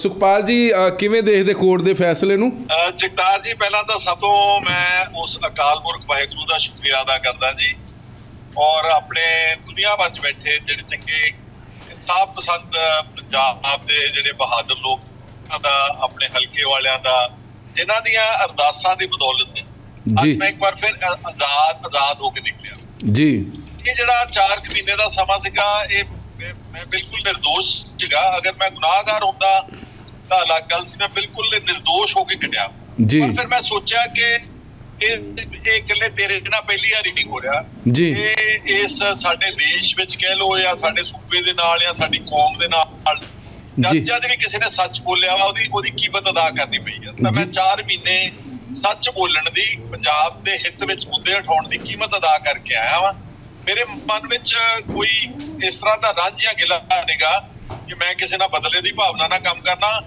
ਸੁਖਪਾਲ ਜੀ ਅ, ਕਿਵੇਂ ਦੇਖਦੇ ਕੋਰਟ ਦੇ ਫੈਸਲੇ ਨੂੰ? ਅਹ ਜਗਤਾਰ ਜੀ ਪਹਿਲਾਂ ਤਾਂ ਸਭ ਤੋਂ ਮੈਂ ਉਸ ਅਕਾਲ ਪੁਰਖ ਵਾਹਿਗੁਰੂ ਦਾ ਸ਼ੁਕਰੀਆ ਅਦਾ ਕਰਦਾ ਜੀ। ਔਰ ਆਪਣੇ ਦੁਨੀਆ ਭਰ 'ਚ ਬੈਠੇ ਜਿਹੜੇ ਚੰਗੇ ਇਨਸਾਫ ਪਸੰਦ ਪੰਜਾਬ ਦੇ ਜਿਹੜੇ ਬਹਾਦਰ ਲੋਕ ਦਾ ਆਪਣੇ ਹਲਕੇ ਵਾਲਿਆਂ ਦਾ ਜਿਨ੍ਹਾਂ ਦੀਆਂ ਅਰਦਾਸਾਂ ਦੀ ਬਦੌਲਤ ਅੱਜ ਜੀ। ਮੈਂ ਇੱਕ ਵਾਰ ਫਿਰ ਅ- ਆਜ਼ਾਦ ਆਜ਼ਾਦ ਹੋ ਕੇ ਨਿਕਲਿਆ। ਜੀ। ਇਹ ਜਿਹੜਾ 4 ਮਹੀਨੇ ਦਾ ਸਮਾਂ ਸੀਗਾ ਇਹ ਮੈਂ- ਮੈਂ ਬਿਲਕੁਲ ਨਿਰਦੋਸ਼ ਸੀਗਾ। ਅਗਰ ਮੈਂ ਗੁਨਾਹਗਾਰ ਹੁੰਦਾ ਅਲੱਗ ਗੱਲ ਸੀ ਮੈਂ ਬਿਲਕੁਲ ਨਿਰਦੋਸ਼ ਹੋ ਕੇ ਕੱਢਿਆ ਜੀ। ਫਿਰ ਮੈਂ ਸੋਚਿਆ ਕਿ ਇਹ ਇਹ ਇਕੱਲੇ ਤੇਰੇ ਨਾਲ ਪਹਿਲੀ ਵਾਰੀ ਨਹੀਂ ਹੋ ਰਿਹਾ। ਜੀ। ਇਹ ਇਸ ਸਾਡੇ ਦੇਸ਼ ਵਿੱਚ ਕਹਿ ਲੋ ਜਾਂ ਸਾਡੇ ਸੂਬੇ ਦੇ ਨਾਲ ਜਾਂ ਸਾਡੀ ਕੌਮ ਦੇ ਨਾਲ। ਜਦ ਜਦ ਵੀ ਕਿਸੇ ਨੇ ਸੱਚ ਬੋਲਿਆ ਵਾ ਉਹਦੀ ਉਹਦੀ ਕੀਮਤ ਅਦਾ ਕਰਨੀ ਪਈ ਹੈ ਤਾਂ ਮੈਂ ਜੀ। 4 ਮਹੀਨੇ ਸੱਚ ਬੋਲਣ ਦੀ ਪੰਜਾਬ ਦੇ ਹਿੱਤ ਵਿੱਚ ਮੁੱਦੇ ਉਠਾਉਣ ਦੀ ਕੀਮਤ ਅਦਾ ਕਰਕੇ ਆਇਆ ਵਾਂ। ਮੇਰੇ ਮਨ ਵਿੱਚ ਕੋਈ ਇਸ ਤਰ੍ਹਾਂ ਦਾ ਰਾਂਝ ਜਾਂ ਗਿਲਾ ਨਹੀਂਗਾ ਕਿ ਮੈਂ ਕਿਸੇ ਨਾਲ ਬਦਲੇ ਦੀ ਭਾਵਨਾ ਨਾਲ ਕੰਮ ਕਰਨਾ।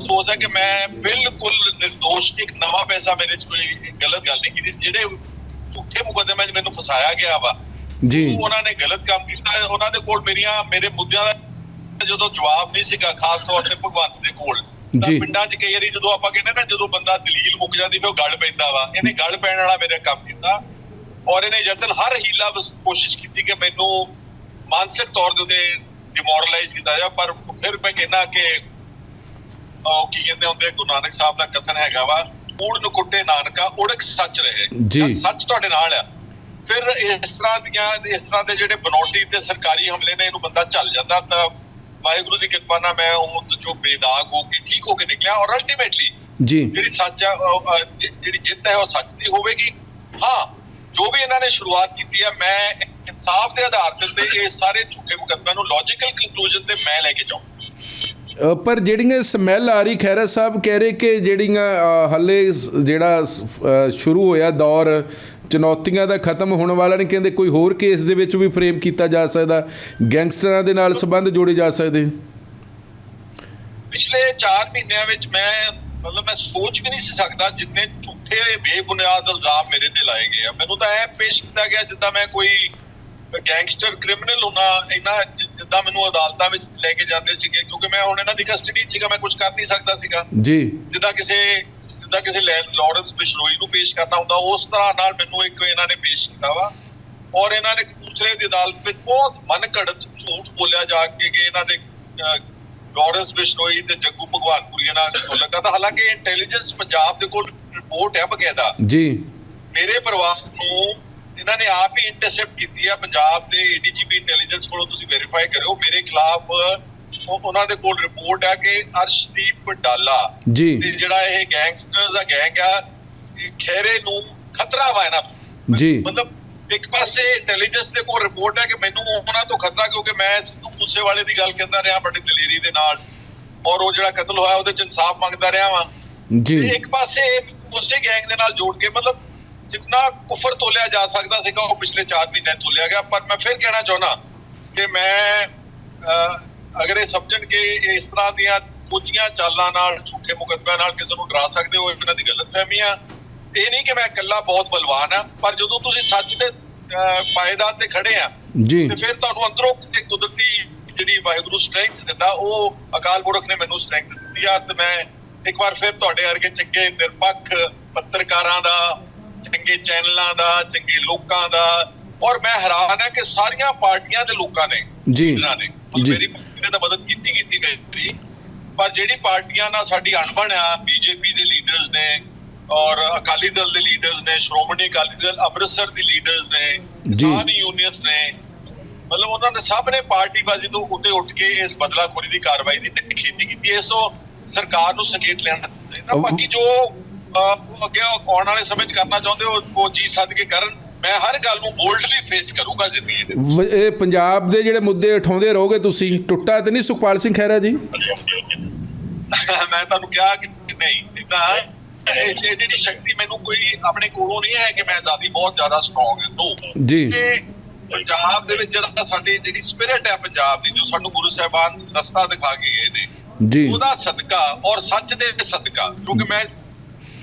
ਸੋਚ ਹੈ ਕਿ ਮੈਂ ਬਿਲਕੁਲ ਨਿਰਦੋਸ਼ ਇੱਕ ਨਵਾਂ ਪੈਸਾ ਮੇਰੇ 'ਚ ਕੋਈ ਗਲਤ ਗੱਲ ਨਹੀਂ ਕੀਤੀ। ਜਿਹੜੇ ਝੂਠੇ ਮੁਕੱਦਮੇ 'ਚ ਮੈਨੂੰ ਫਸਾਇਆ ਗਿਆ ਵਾ ਜੀ। ਉਹ ਉਹਨਾਂ ਨੇ ਗਲਤ ਕੰਮ ਕੀਤਾ। ਉਹਨਾਂ ਦੇ ਕੋਲ ਮੇਰੀਆਂ ਮੇਰੇ ਮੁੱਦਿਆਂ ਦਾ ਜਦੋਂ ਜਵਾਬ ਨਹੀਂ ਸੀਗਾ ਖਾਸ ਤੌਰ ਤੇ ਭਗਵੰਤ ਦੇ ਕੋਲ। ਤਾਂ ਜੀ। ਪਿੰਡਾਂ 'ਚ ਕਈ ਵਾਰੀ ਜਦੋਂ ਆਪਾਂ ਕਹਿੰਦੇ ਨਾ ਜਦੋਂ ਬੰਦਾ ਦਲੀਲ ਮੁੱਕ ਜਾਂਦੀ ਫਿਰ ਉਹ ਗੱਲ ਪੈਂਦਾ ਵਾ। ਇਹਨੇ ਗੱਲ ਪੈਣ ਵਾਲਾ ਮੇਰੇ ਕੰਮ ਕੀਤਾ। ਔਰ ਇਹਨੇ ਯਤਨ ਹਰ ਹੀਲਾ ਕੋਸ਼ਿਸ਼ ਕੀਤੀ ਕਿ ਮੈਨੂੰ ਮਾਨਸਿਕ ਤੌਰ ਦੇ ਉੱਤੇ ਡਿਮੋਰਲਾਈਜ਼ ਕੀਤਾ ਜਾ ਪਰ ਫਿਰ ਮੈਂ ਕਹਿੰਦਾ ਕਿ ਕੀ ਕਹਿੰਦੇ ਹੁੰਦੇ ਗੁਰੂ ਨਾਨਕ ਸਾਹਿਬ ਦਾ ਕਥਨ ਹੈਗਾ ਵਾ ਊੜ ਨੂੰ ਕੁੱਟੇ ਨਾਨਕਾ ਉੜਕ ਸੱਚ ਰਹੇ। ਜੀ। ਸੱਚ ਤੁਹਾਡੇ ਨਾਲ ਆ। ਫਿਰ ਇਸ ਤਰ੍ਹਾਂ ਦੀਆਂ ਇਸ ਤਰ੍ਹਾਂ ਦੇ ਜਿਹੜੇ ਬਨੌਟੀ ਤੇ ਸਰਕਾਰੀ ਹਮਲੇ ਨੇ ਇਹਨੂੰ ਬੰਦਾ ਚੱਲ ਜਾਂਦਾ ਤਾਂ ਵਾਹਿਗੁਰੂ ਦੀ ਕਿਰਪਾ ਨਾਲ ਮੈਂ ਉਹ ਜੋ ਬੇਦਾਗ ਹੋ ਕੇ ਠੀਕ ਹੋ ਕੇ ਨਿਕਲਿਆ ਔਰ ਅਲਟੀਮੇਟਲੀ ਜੀ। ਜਿਹੜੀ ਸੱਚ ਆ ਜਿਹੜੀ ਜਿੱਤ ਹੈ ਉਹ ਸੱਚ ਦੀ ਹੋਵੇਗੀ। ਹਾਂ ਜੋ ਵੀ ਇਹਨਾਂ ਨੇ ਸ਼ੁਰੂਆਤ ਕੀਤੀ ਹੈ ਮੈਂ ਇਨਸਾਫ ਦੇ ਆਧਾਰ ਤੇ ਇਹ ਸਾਰੇ ਝੂਠੇ ਮੁਕੱਦਮਿਆਂ ਨੂੰ ਲੌਜੀਕਲ ਕੰਕਲੂਜਨ ਤੇ ਮੈਂ ਲੈ ਕੇ ਜਾਊਂ ਪਰ ਜਿਹੜੀਆਂ ਸਮੈਲ ਆ ਰਹੀ, ਖੈਰਾ ਸਾਹਿਬ ਕਹਿ ਰਹੇ ਕਿ ਜਿਹੜੀਆਂ ਹੱਲੇ ਜਿਹੜਾ ਸ਼ੁਰੂ ਹੋਇਆ ਦੌਰ, ਚੁਣੌਤੀਆਂ ਦਾ ਖਤਮ ਹੋਣ ਵਾਲਾ ਨਹੀਂ, ਕਹਿੰਦੇ ਕੋਈ ਹੋਰ ਕੇਸ ਦੇ ਵਿੱਚ ਵੀ ਫਰੇਮ ਕੀਤਾ ਜਾ ਸਕਦਾ, ਗੈਂਗਸਟਰਾਂ ਦੇ ਨਾਲ ਸੰਬੰਧ ਜੋੜੇ ਜਾ ਸਕਦੇ? ਪਿਛਲੇ 4 ਮਹੀਨਿਆਂ ਵਿੱਚ ਮੈਂ, ਮਤਲਬ ਮੈਂ ਸੋਚ ਵੀ ਨਹੀਂ ਸੀ ਸਕਦਾ ਜਿੰਨੇ ਝੂਠੇ ਬੇਬੁਨਿਆਦ ਇਲਜ਼ਾਮ ਮੇਰੇ ਤੇ ਲਾਏ ਗਏ ਆ। ਮੈਨੂੰ ਤਾਂ ਇਹ ਪੇਸ਼ ਕੀਤਾ ਗਿਆ ਜਿੱਦਾਂ ਮੈਂ ਕੋਈ ਗੈਂਗਸਟਰ ਕ੍ਰਿਮੀਨਲ ਹੁਣਾ ਇਹਨਾਂ ਜਿੱਦਾਂ ਮੈਨੂੰ ਅਦਾਲਤਾਂ ਵਿੱਚ ਲੈ ਕੇ ਜਾਂਦੇ ਸੀਗੇ ਕਿਉਂਕਿ ਮੈਂ ਹੁਣ ਇਹਨਾਂ ਦੀ ਕਸਟਡੀ ਸੀਗਾ ਮੈਂ ਕੁਝ ਕਰ ਨਹੀਂ ਸਕਦਾ ਸੀਗਾ। ਜੀ। ਜਿੱਦਾਂ ਕਿਸੇ ਜਿੱਦਾਂ ਕਿਸੇ ਲਾਰੈਂਸ ਬਿਸ਼ਨੋਈ ਨੂੰ ਪੇਸ਼ ਕਰਨਾ ਹੁੰਦਾ ਉਸ ਤਰ੍ਹਾਂ ਨਾਲ ਮੈਨੂੰ ਇੱਕ ਇਹਨਾਂ ਨੇ ਪੇਸ਼ ਕੀਤਾ ਵਾ। ਔਰ ਇਹਨਾਂ ਨੇ ਕਪੂਰਥਲੇ ਦੀ ਅਦਾਲਤ ਵਿੱਚ ਬਹੁਤ ਮਨ ਘੜਤ ਝੂਠ ਬੋਲਿਆ ਜਾ ਕੇ ਕਿ ਇਹਨਾਂ ਦੇ ਲਾਰੈਂਸ ਬਿਸ਼ਨੋਈ ਤੇ ਜੱਗੂ ਭਗਵਾਨਪੁਰੀ ਨਾਲ ਮੁਲਕਾ ਤਾਂ ਹਾਲਾਂਕਿ ਇੰਟੈਲੀਜੈਂਸ ਪੰਜਾਬ ਦੇ ਕੋਲ ਰਿਪੋਰਟ ਹੈ ਬਕਾਇਦਾ। ਜੀ। ਮੇਰੇ ਪਰਿਵਾਰ ਨੂੰ ਇਹਨਾਂ ਨੇ ਆਪ ਹੀ ਇੰਟਰਸੈਪਟ ਕੀਤੀ ਆ ਪੰਜਾਬ ਦੇ ਏਡੀਜੀਪੀ ਇੰਟੈਲੀਜੈਂਸ ਕੋਲੋਂ ਤੁਸੀਂ ਵੈਰੀਫਾਈ ਕਰਿਓ ਮੇਰੇ ਖਿਲਾਫ ਉਹ- ਉਹਨਾਂ ਦੇ ਕੋਲ ਰਿਪੋਰਟ ਹੈ ਕਿ ਅਰਸ਼ਦੀਪ ਡਾਲਾ ਜੀ ਤੇ ਜਿਹੜਾ ਇਹ ਗੈਂਗਸਟਰਸ ਦਾ ਗੈਂਗ ਆ ਖੈਰੇ ਨੂੰ ਖਤਰਾ ਵਾ ਇਹਨਾਂ। ਜੀ। ਮਤਲਬ ਇੱਕ ਪਾਸੇ ਇੰਟੈਲੀਜੈਂਸ ਦੇ ਕੋਲ ਰਿਪੋਰਟ ਹੈ ਕਿ ਮੈਨੂੰ ਉਹਨਾਂ ਤੋਂ ਖਤਰਾ ਕਿਉਂਕਿ ਮੈਂ ਸਿੱਧੂ ਮੂਸੇਵਾਲੇ ਦੀ ਗੱਲ ਕਹਿੰਦਾ ਰਿਹਾ ਬੜੀ ਦਲੇਰੀ ਦੇ ਨਾਲ ਔਰ ਉਹ ਜਿਹੜਾ ਕਤਲ ਹੋਇਆ ਉਹਦੇ ਚ ਇਨਸਾਫ ਮੰਗਦਾ ਰਿਹਾ ਵਾਂ ਜੀ ਇੱਕ ਪਾਸੇ ਉਸੇ ਗੈਂਗ ਦੇ ਨਾਲ ਜੋੜ ਕੇ ਮਤਲਬ ਜਿੰਨਾ ਕੁਫਰ ਤੋਲਿਆ ਜਾ ਸਕਦਾ ਸੀਗਾ ਉਹ ਪਿਛਲੇ 4 ਮਹੀਨੇ ਤੋਲਿਆ ਗਿਆ। ਪਰ ਮੈਂ ਫਿਰ ਕਹਿਣਾ ਚਾਹੁੰਦਾ ਕਿ ਮੈਂ ਅਗਰ ਇਹ ਸਮਝਣ ਕਿ ਇਸ ਤਰ੍ਹਾਂ ਦੀਆਂ ਕੁਝੀਆਂ ਚਾਲਾਂ ਨਾਲ ਝੂਠੇ ਮੁਕੱਦਮਿਆਂ ਨਾਲ ਕਿਸੇ ਨੂੰ ਡਰਾ ਸਕਦੇ ਹੋ ਇਹਨਾਂ ਦੀ ਗਲਤਫਹਿਮੀ ਆ। ਇਹ ਨਹੀਂ ਕਿ ਮੈਂ ਇਕੱਲਾ ਬਹੁਤ ਬਲਵਾਨ ਆ ਪਰ ਜਦੋਂ ਤੁਸੀਂ ਸੱਚ ਦੇ ਅਹ, ਪਾਏਦਾਨ ਤੇ ਖੜੇ ਆ ਜੀ। ਤੇ ਫਿਰ ਤੁਹਾਨੂੰ ਅੰਦਰੋਂ ਤੇ ਕੁਦਰਤੀ ਜਿਹੜੀ ਵਾਹਿਗੁਰੂ ਸਟਰੈਂਥ ਦਿੰਦਾ ਉਹ ਅਕਾਲ ਪੁਰਖ ਨੇ ਮੈਨੂੰ ਸਟਰੈਂਥ ਦਿੱਤੀ ਆ ਤੇ ਮੈਂ ਇੱਕ ਵਾਰ ਫਿਰ ਤੁਹਾਡੇ ਵਰਗੇ ਚੰਗੇ ਨਿਰਪੱਖ ਪੱਤਰਕਾਰਾਂ ਦਾ ਚੰਗੇ ਚੈਨਲਾਂ ਦਾ ਚੰਗੇ ਲੋਕਾਂ ਦਾ ਔਰ ਮੈਂ ਹੈਰਾਨ ਆ ਕਿ ਸਾਰੀਆਂ ਪਾਰਟੀਆਂ ਦੇ ਲੋਕਾਂ ਨੇ ਜੀ ਇਹਨਾਂ ਨੇ। ਮੇਰੀ ਪਾਰਟੀ ਨੇ ਤਾਂ ਮਦਦ ਕੀਤੀ ਕੀਤੀ ਮੇਰੀ ਪਰ ਜਿਹੜੀ ਪਾਰਟੀਆਂ ਨਾਲ ਸਾਡੀ ਅਣਬਣ ਆ ਬੀਜੇਪੀ ਦੇ ਲੀਡਰਸ ਨੇ ਔਰ ਅਕਾਲੀ ਦਲ ਦੇ ਲੀਡਰਸ ਨੇ ਸ਼੍ਰੋਮਣੀ ਅਕਾਲੀ ਦਲ ਅੰਮ੍ਰਿਤਸਰ ਦੇ ਲੀਡਰਸ ਨੇ। ਕਿਸਾਨ ਯੂਨੀਅਨਸ ਨੇ ਮਤਲਬ ਉਹਨਾਂ ਨੇ ਸਭ ਨੇ ਪਾਰਟੀਬਾਜ਼ੀ ਤੋਂ ਉੱਤੇ ਉੱਠ ਕੇ ਇਸ ਬਦਲਾਖੋਰੀ ਦੀ ਕਾਰਵਾਈ ਦੀ ਖੇਤੀ ਕੀਤੀ ਹੈ। ਇਸ ਤੋਂ ਸਰਕਾਰ ਨੂੰ ਸੰਕੇਤ ਲੈਣਾ ਚਾਹੀਦਾ ਬਾਕੀ ਜੋ ਉਹ ਅੱਗੇ ਆਉਣ ਵਾਲੇ ਸਮੇਂ 'ਚ ਕਰਨਾ ਚਾਹੁੰਦੇ ਹੋ ਉਹ ਜੀ ਸੱਦ ਕੇ ਕਰਨ ਮੈਂ ਹਰ ਗੱਲ ਨੂੰ ਬੋਲਡਲੀ ਫੇਸ ਕਰੂੰਗਾ ਜ਼ਿੰਦਗੀ ਦੇ ਵ- ਇਹ ਪੰਜਾਬ ਦੇ ਜਿਹੜੇ ਮੁੱਦੇ ਉਠਾਉਂਦੇ ਰਹੋਗੇ ਤੁਸੀਂ ਟੁੱਟਾ ਤੇ ਨਹੀਂ ਸੁਖਪਾਲ ਸਿੰਘ ਖਹਿਰਾ ਜੀ? ਮੈਂ ਤੁਹਾਨੂੰ ਕਿਹਾ ਕਿ ਨਹੀਂ ਇਦਾਂ ਇਹ ਜਿਹੜੀ ਸ਼ਕਤੀ ਮੈਨੂੰ ਕੋਈ ਆਪਣੇ ਕੋਲੋਂ ਨਹੀਂ ਹੈ ਕਿ ਮੈਂ ਆਜ਼ਾਦੀ ਬਹੁਤ ਜ਼ਿਆਦਾ ਸਟਰੋਂਗ ਹੈ ਨੋ ਜੀ। ਪੰਜਾਬ ਦੇ ਵਿੱਚ ਜਿਹੜਾ ਸਾਡੀ ਜਿਹੜੀ ਸਪਿਰਿਟ ਹੈ ਪੰਜਾਬ ਦੀ ਜੋ ਸਾਨੂੰ ਗੁਰੂ ਸਾਹਿਬਾਨ ਰਸਤਾ ਦਿਖਾ ਕੇ ਗਏ ਨੇ ਜੀ। ਉਹਦਾ ਸਦਕਾ ਔਰ ਸੱਚ ਦੇ ਸਦਕਾ ਕਿਉਂਕਿ ਮੈਂ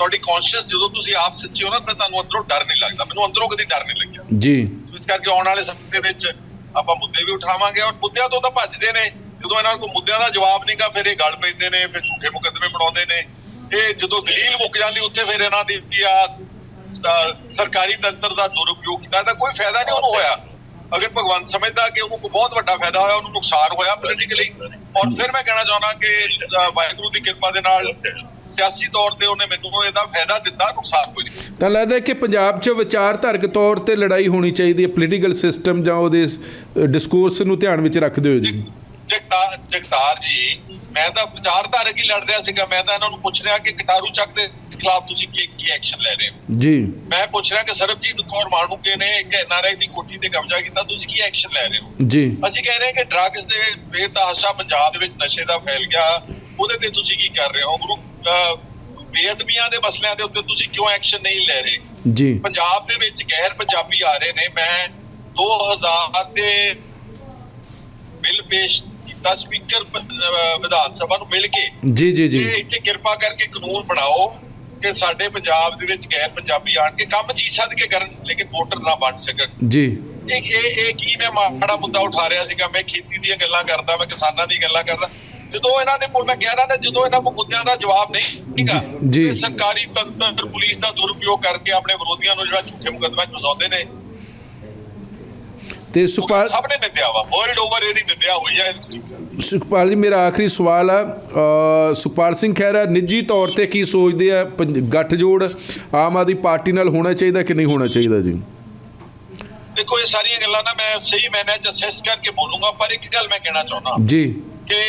ਤੁਹਾਡੀ ਕੌਨਸ਼ੀਅਸ ਜਦੋਂ ਤੁਸੀਂ ਆਪ ਸੱਚੇ ਹੋ ਨਾ ਤਾਂ ਤੁਹਾਨੂੰ ਅੰਦਰੋਂ ਡਰ ਨਹੀਂ ਲੱਗਦਾ। ਮੈਨੂੰ ਅੰਦਰੋਂ ਕਦੀ ਡਰ ਨਹੀਂ ਲੱਗਿਆ। ਜੀ। ਇਸ ਕਰਕੇ ਆਉਣ ਵਾਲੇ ਸਮੇਂ ਦੇ ਵਿੱਚ ਆਪਾਂ ਮੁੱਦੇ ਵੀ ਉਠਾਵਾਂਗੇ ਔਰ ਮੁੱਦਿਆਂ ਤੋਂ ਤਾਂ ਭੱਜਦੇ ਨੇ। ਜਦੋਂ ਇਹਨਾਂ ਕੋਲ ਮੁੱਦਿਆਂ ਦਾ ਜਵਾਬ ਨਹੀਂਗਾ ਫਿਰ ਇਹ ਗੱਲ ਪੈਂਦੇ ਨੇ ਫਿਰ ਝੂਠੇ ਮੁਕੱਦਮੇ ਬਣਾਉਂਦੇ ਨੇ। ਇਹ ਜਦੋਂ ਦਲੀਲ ਮੁੱਕ ਜਾਂਦੀ ਉੱਥੇ ਫਿਰ ਇਹਨਾਂ ਦੀ ਸਰਕਾਰੀ ਤੰਤਰ ਦਾ ਦੁਰਉਪਯੋਗ ਕੀਤਾ। ਤਾਂ ਕੋਈ ਫਾਇਦਾ ਨਹੀਂ ਉਹਨੂੰ ਹੋਇਆ। ਅਗਰ ਭਗਵੰਤ ਸਮਝਦਾ ਕਿ ਉਹਨੂੰ ਕੋਈ ਬਹੁਤ ਵੱਡਾ ਫਾਇਦਾ ਹੋਇਆ ਉਹਨੂੰ ਨੁਕਸਾਨ ਹੋਇਆ ਪੋਲੀਟੀਕਲੀ ਔਰ ਫਿਰ ਮੈਂ ਕਹਿਣਾ ਚਾਹੁੰਦਾ ਕਿ ਵਾਹਿਗੁਰੂ ਦੀ ਕਿਰਪਾ ਦੇ ਨਾਲ ਸਿਆਸੀ ਤੌਰ ਤੇ ਉਹਨੇ ਮੈਨੂੰ ਇਹਦਾ ਫਾਇਦਾ ਦਿੱਤਾ ਨੁਕਸਾਨ ਕੋਈ ਨਹੀਂ। ਤਾਂ ਲੱਗਦਾ ਕਿ ਪੰਜਾਬ 'ਚ ਵਿਚਾਰਧਾਰਕ ਤੌਰ ਤੇ ਲੜਾਈ ਹੋਣੀ ਚਾਹੀਦੀ ਹੈ ਪੋਲੀਟੀਕਲ ਸਿਸਟਮ ਜਾਂ ਉਹਦੇ ਡਿਸਕੋਰਸ ਨੂੰ ਧਿਆਨ ਵਿੱਚ ਰੱਖਦੇ ਹੋਏ ਜੀ। ਜਗਤਾਰ ਜਗਤਾਰ ਜੀ ਮੈਂ ਤਾਂ ਵਿਚਾਰਧਾਰਕ ਹੀ ਲੜ ਰਿਹਾ ਸੀਗਾ ਮੈਂ ਤਾਂ ਇਹਨਾਂ ਨੂੰ ਪੁੱਛ ਰਿਹਾ ਕਿ ਕਟਾਰੂ ਚੱਕ ਦੇ ਖਿਲਾਫ ਤੁਸੀਂ ਕੀ ਕੀ ਐਕਸ਼ਨ ਲੈ ਰਹੇ ਹੋ? ਜੀ। ਮੈਂ ਪੁੱਛ ਰਿਹਾ ਕਿ ਸਰਬਜੀਤ ਕੌਰ ਮਾਣੂਕੇ ਨੇ ਇੱਕ ਐਨਆਰਆਈ ਦੀ ਕੋਠੀ ਤੇ ਕਬਜ਼ਾ ਕੀਤਾ ਤੁਸੀਂ ਕੀ ਐਕਸ਼ਨ ਲੈ ਰਹੇ ਹੋ? ਜੀ। ਅਸੀਂ ਕਹਿ ਰਹੇ ਹਾਂ ਕਿ ਡਰੱਗਸ ਦੇ ਬੇਤਹਾਸ਼ਾ ਪੰਜਾਬ ਦੇ ਵਿੱਚ ਨਸ਼ੇ ਦਾ ਫੈਲ ਗਿਆ ਉਹਦੇ ਤੇ ਤੁਸੀਂ ਕੀ ਕਰ ਰਹੇ ਹੋ? ਗੁਰੂ ਬੇਅਦਬੀਆਂ ਦੇ ਮਸਲਿਆਂ ਦੇ ਉੱਤੇ ਤੁਸੀਂ ਕਿਉਂ ਐਕਸ਼ਨ ਨਹੀਂ ਲੈ ਰਹੇ? ਜੀ। ਪੰਜਾਬ ਦੇ ਵਿੱਚ ਗੈਰ ਪੰਜਾਬੀ ਆ ਰਹੇ ਨੇ। ਮੈਂ 2000 ਦੇ ਬਿੱਲ ਪੇਸ਼ ਕੀਤਾ ਸਪੀਕਰ ਵਿਧਾਨ ਸਭਾ ਨੂੰ ਮਿਲ ਕੇ। ਜੀ ਜੀ ਜੀ। ਇੱਥੇ ਕਿਰਪਾ ਕਰਕੇ ਕਾਨੂੰਨ ਬਣਾਓ ਕਿ ਸਾਡੇ ਪੰਜਾਬ ਦੇ ਵਿੱਚ ਗੈਰ ਪੰਜਾਬੀ ਆਣ ਕੇ ਕੰਮ ਜੀ ਸੱਦ ਕੇ ਕਰਨ ਲੇਕਿਨ ਵੋਟਰ ਨਾ ਬਣ ਸਕਣ। ਜੀ। ਇਹ ਇਹ ਕੀ ਮੈਂ ਮਾੜਾ ਮੁੱਦਾ ਉਠਾ ਰਿਹਾ ਸੀਗਾ। ਮੈਂ ਖੇਤੀ ਦੀਆਂ ਗੱਲਾਂ ਕਰਦਾ ਮੈਂ ਕਿਸਾਨਾਂ ਦੀ ਗੱਲਾਂ ਕਰਦਾ। ਜਦੋਂ ਇਹਨਾਂ ਦੇ ਕੋਲ ਮੈਂ ਕਹਿ ਰਿਹਾ ਨਾ ਜਦੋਂ ਇਹਨਾਂ ਕੋਲ ਮੁੱਦਿਆਂ ਦਾ ਜਵਾਬ ਨਹੀਂ ਹੈਗਾ ਜੀ। ਸਰਕਾਰੀ ਤੰਤਰ ਪੁਲਿਸ ਦਾ ਦੁਰਉਪਯੋਗ ਕਰਕੇ ਆਪਣੇ ਵਿਰੋਧੀਆਂ ਨੂੰ ਜਿਹੜਾ ਝੂਠੇ ਮੁਕੱਦਮੇ ਫਸਾਉਂਦੇ ਨੇ। ਤੇ ਸੁਪਾਲ ਸਭ ਨੇ ਨਿੰਦਿਆ ਵਾ। ਵਰਲਡ ਓਵਰ ਇਹਦੀ ਨਿੰਦਿਆ ਹੋਈ ਹੈ ਸੁਖਪਾਲ ਜੀ ਮੇਰਾ ਆਖਰੀ ਸਵਾਲ ਆ। ਸੁਖਪਾਲ ਸਿੰਘ ਖਹਿਰਾ ਨਿੱਜੀ ਤੌਰ ਤੇ ਕੀ ਸੋਚਦੇ ਆ ਗੱਠਜੋੜ ਆਮ ਆਦਮੀ ਪਾਰਟੀ ਨਾਲ ਹੋਣਾ ਚਾਹੀਦਾ ਕਿ ਨਹੀਂ ਹੋਣਾ ਚਾਹੀਦਾ ਜੀ? ਦੇਖੋ ਇਹ ਸਾਰੀਆਂ ਗੱਲਾਂ ਨਾ ਮੈਂ ਸਹੀ ਮੈਨੇ ਚ ਅਸੈਸ ਕਰਕੇ ਬੋਲੂੰਗਾ ਪਰ ਇੱਕ ਗੱਲ ਮੈਂ ਕਹਿਣਾ ਚਾਹੁੰਦਾ। ਜੀ। ਕਿ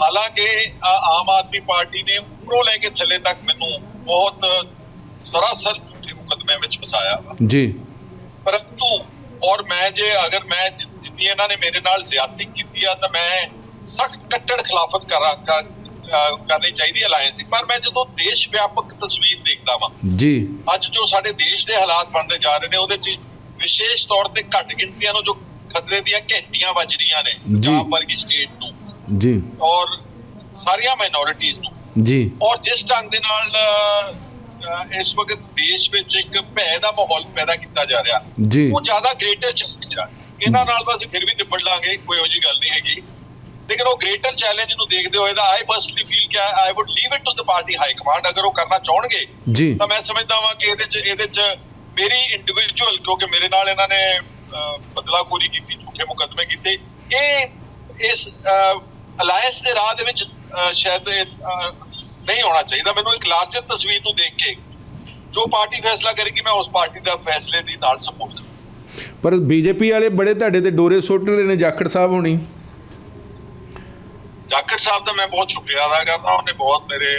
ਹਾਲਾਂਕਿ ਆਮ ਆਦਮੀ ਪਾਰਟੀ ਨੇ ਉੱਪਰੋਂ ਲੈ ਕੇ ਥੱਲੇ ਤੱਕ ਮੈਨੂੰ ਬਹੁਤ ਸਰਾਸਰ ਝੂਠੇ ਮੁਕੱਦਮੇ ਵਿੱਚ ਫਸਾਇਆ ਵਾ। ਜੀ। ਪਰੰਤੂ ਔਰ ਮੈਂ ਜੇ ਅਗਰ ਮੈਂ ਜਿੰਨੀ ਇਹਨਾਂ ਨੇ ਮੇਰੇ ਨਾਲ ਜ਼ਿਆਦਤੀ ਕੀਤੀ ਆ ਤਾਂ ਮੈਂ ਸਖਤ ਕੱਟੜ ਖਿਲਾਫਤ ਕਰਾਂ ਕਰਨੀ ਚਾਹੀਦੀ ਅਲਾਈਅੰਸ ਦੀ। ਪਰ ਮੈਂ ਜਦੋਂ ਦੇਸ਼ ਵਿਆਪਕ ਤਸਵੀਰ ਦੇਖਦਾ ਵਾਂ ਜੀ। ਅੱਜ ਜੋ ਸਾਡੇ ਦੇਸ਼ ਦੇ ਹਾਲਾਤ ਬਣਦੇ ਜਾ ਰਹੇ ਨੇ ਉਹਦੇ 'ਚ ਵਿਸ਼ੇਸ਼ ਤੌਰ ਤੇ ਘੱਟ ਗਿਣਤੀਆਂ ਨੂੰ ਜੋ ਖਤਰੇ ਦੀਆਂ ਘੰਟੀਆਂ ਵੱਜ ਰਹੀਆਂ ਨੇ ਪੰਜਾਬ ਵਰਗੀ ਸਟੇਟ ਨੂੰ ਜੀ। ਔਰ ਸਾਰੀਆਂ ਮਾਈਨੋਰਿਟੀਜ਼ ਨੂੰ। ਜੀ। ਔਰ ਜਿਸ ਢੰਗ ਦੇ ਨਾਲ ਅਹ, ਇਸ ਵਕਤ ਦੇਸ਼ ਵਿੱਚ ਇੱਕ ਭੈ ਦਾ ਮਾਹੌਲ ਪੈਦਾ ਕੀਤਾ ਜਾ ਰਿਹਾ ਜੀ। ਉਹ ਜ਼ਿਆਦਾ ਗ੍ਰੇਟਰ ਚੈਲੰਜ ਆ। ਇਹਨਾਂ ਨਾਲ ਤਾਂ ਅਸੀਂ ਫਿਰ ਵੀ ਨਿਬੜ ਲਾਂਗੇ ਕੋਈ ਉਹ ਜੀ ਗੱਲ ਨਹੀਂ ਹੈਗੀ। ਲੇਕਿਨ ਉਹ ਗ੍ਰੇਟਰ ਚੈਲੰਜ ਨੂੰ ਦੇਖਦੇ ਹੋਏ ਤਾਂ ਆਈ ਪਰਸਨਲੀ ਫੀਲ ਕਿ I would leave it to the party high command ਅਗਰ ਉਹ ਕਰਨਾ ਚਾਹਣਗੇ ਜੀ। ਤਾਂ ਮੈਂ ਸਮਝਦਾ ਵਾਂ ਕਿ ਇਹਦੇ ਚ ਇਹਦੇ ਚ ਮੇਰੀ ਇੰਡੀਵਿਜੂਅਲ ਕਿਉਂਕਿ ਮੇਰੇ ਨਾਲ ਇਹਨਾਂ ਨੇ ਅਹ, ਬਦਲਾਖੋਰੀ ਕੀਤੀ ਝੂਠੇ ਮੁਕੱਦਮੇ ਕੀਤੇ। ਇਹ ਇਸ ਅਲਾਈਅੰਸ ਦੇ ਰਾਹ ਦੇ ਵਿੱਚ ਸ਼ਾਇਦ ਨਹੀਂ ਹੋਣਾ ਚਾਹੀਦਾ। ਮੈਨੂੰ ਇੱਕ ਲਾਰਜਰ ਤਸਵੀਰ ਨੂੰ ਦੇਖ ਕੇ ਜੋ ਪਾਰਟੀ ਫੈਸਲਾ ਕਰੇਗੀ ਮੈਂ ਉਸ ਪਾਰਟੀ ਦਾ ਫੈਸਲੇ ਦੀ ਨਾਲ ਸਪੋਰਟ ਪਰ ਬੀਜੇਪੀ ਵਾਲੇ ਬੜੇ ਤੁਹਾਡੇ ਤੇ ਡੋਰੇ ਸੁੱਟ ਰਹੇ ਨੇ ਜਾਖੜ ਸਾਹਿਬ ਹੋਣੀ। ਜਾਖੜ ਸਾਹਿਬ ਦਾ ਮੈਂ ਬਹੁਤ ਸ਼ੁਕਰੀਆ ਅਦਾ ਕਰਦਾ। ਉਹਨੇ ਬਹੁਤ ਮੇਰੇ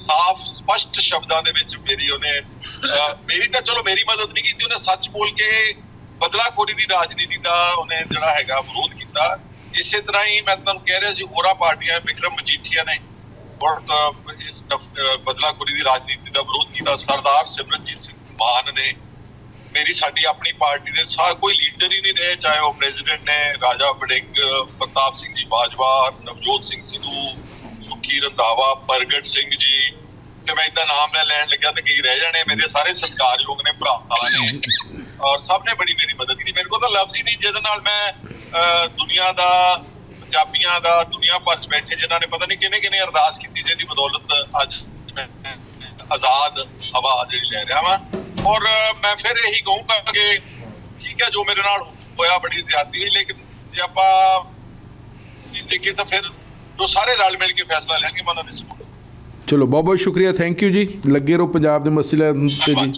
ਸਾਫ਼ ਸਪਸ਼ਟ ਸ਼ਬਦਾਂ ਦੇ ਵਿੱਚ ਮੇਰੀ ਉਹਨੇ ਮੇਰੀ ਤਾਂ ਚਲੋ ਮੇਰੀ ਮਦਦ ਨਹੀਂ ਕੀਤੀ। ਉਹਨੇ ਸੱਚ ਬੋਲ ਕੇ ਬਦਲਾਖੋਰੀ ਦੀ ਰਾਜਨੀਤੀ ਦਾ ਉਹਨੇ ਜਿਹੜਾ ਹੈਗਾ ਵਿਰੋਧ ਕੀਤਾ। ਇਸੇ ਤਰ੍ਹਾਂ ਹੀ ਮੈਂ ਤੁਹਾਨੂੰ ਕਹਿ ਰਿਹਾ ਸੀ ਹੋਰਾਂ ਪਾਰਟੀਆਂ ਵਿਕਰਮ ਮਜੀਠੀਆ ਨੇ ਬਹੁਤ ਇਸ ਬਦਲਾਖੋਰੀ ਦੀ ਰਾਜਨੀਤੀ ਦਾ ਵਿਰੋਧ ਕੀਤਾ। ਸਰਦਾਰ ਸਿਮਰਨਜੀਤ ਸਿੰਘ ਮਾਨ ਨੇ ਮੇਰੀ ਸਾਡੀ ਆਪਣੀ ਪਾਰਟੀ ਦੇ ਸਾਰ ਕੋਈ ਲੀਡਰ ਹੀ ਨਹੀਂ ਰਹੇ ਚਾਹੇ ਉਹ ਪ੍ਰੈਜ਼ੀਡੈਂਟ ਨੇ ਰਾਜਾ ਵੜਿੰਗ ਪ੍ਰਤਾਪ ਸਿੰਘ ਜੀ ਬਾਜਵਾ ਨਵਜੋਤ ਸਿੰਘ ਸਿੱਧੂ ਸੁਖੀ ਰੰਧਾਵਾ ਪ੍ਰਗਟ ਸਿੰਘ ਜੀ ਤੇ ਮੈਂ ਇਦਾਂ ਨਾਮ ਲੈ ਲੈਣ ਲੱਗਿਆ ਤੇ ਕੀ ਰਹਿ ਜਾਣੇ ਮੇਰੇ ਸਾਰੇ ਸਤਿਕਾਰਯੋਗ ਨੇ ਭਰਾ ਨੇ ਔਰ ਸਭ ਨੇ ਬੜੀ ਮੇਰੀ ਮਦਦ ਕੀਤੀ। ਮੇਰੇ ਕੋਲ ਤਾਂ ਲਫ਼ਜ਼ ਹੀ ਨਹੀਂ ਜਿਹਦੇ ਨਾਲ ਮੈਂ ਦੁਨੀਆ ਦਾ, ਪੰਜਾਬੀਆਂ ਦਾ, ਦੁਨੀਆ ਭਰ ਚ ਬੈਠੇ ਜਿਨ੍ਹਾਂ ਨੇ ਪਤਾ ਨਹੀਂ ਕਿਹਨੇ ਕਿਹਨੇ ਅਰਦਾਸ ਕੀਤੀ ਜਿਹਦੀ ਬਦੌਲਤ ਅੱਜ ਮੈਂ ਆਜ਼ਾਦ ਹਵਾ ਜਿਹੜੀ ਲੈ ਰਿਹਾ ਵਾਂ। ਔਰ ਮੈਂ ਫਿਰ ਇਹੀ ਕਹੂੰਗਾ ਕਿ ਠੀਕ ਹੈ, ਜੋ ਮੇਰੇ ਨਾਲ ਹੋਇਆ ਬੜੀ ਜ਼ਿਆਦਤੀ ਹੋਈ ਲੇਕਿਨ ਜੇ ਆਪਾਂ ਦੇਖੀਏ ਤਾਂ ਫਿਰ ਜੋ ਸਾਰੇ ਰਲ ਮਿਲ ਕੇ ਫੈਸਲਾ ਲੈਣਗੇ, ਮੈਂ ਉਹਨਾਂ ਚਲੋ ਬਹੁਤ ਬਹੁਤ ਸ਼ੁਕਰੀਆ ਥੈਂਕ ਯੂ ਜੀ। ਲੱਗੇ ਰਹੋ ਪੰਜਾਬ ਦੇ ਮਸਲੇ ਤੇ ਜੀ।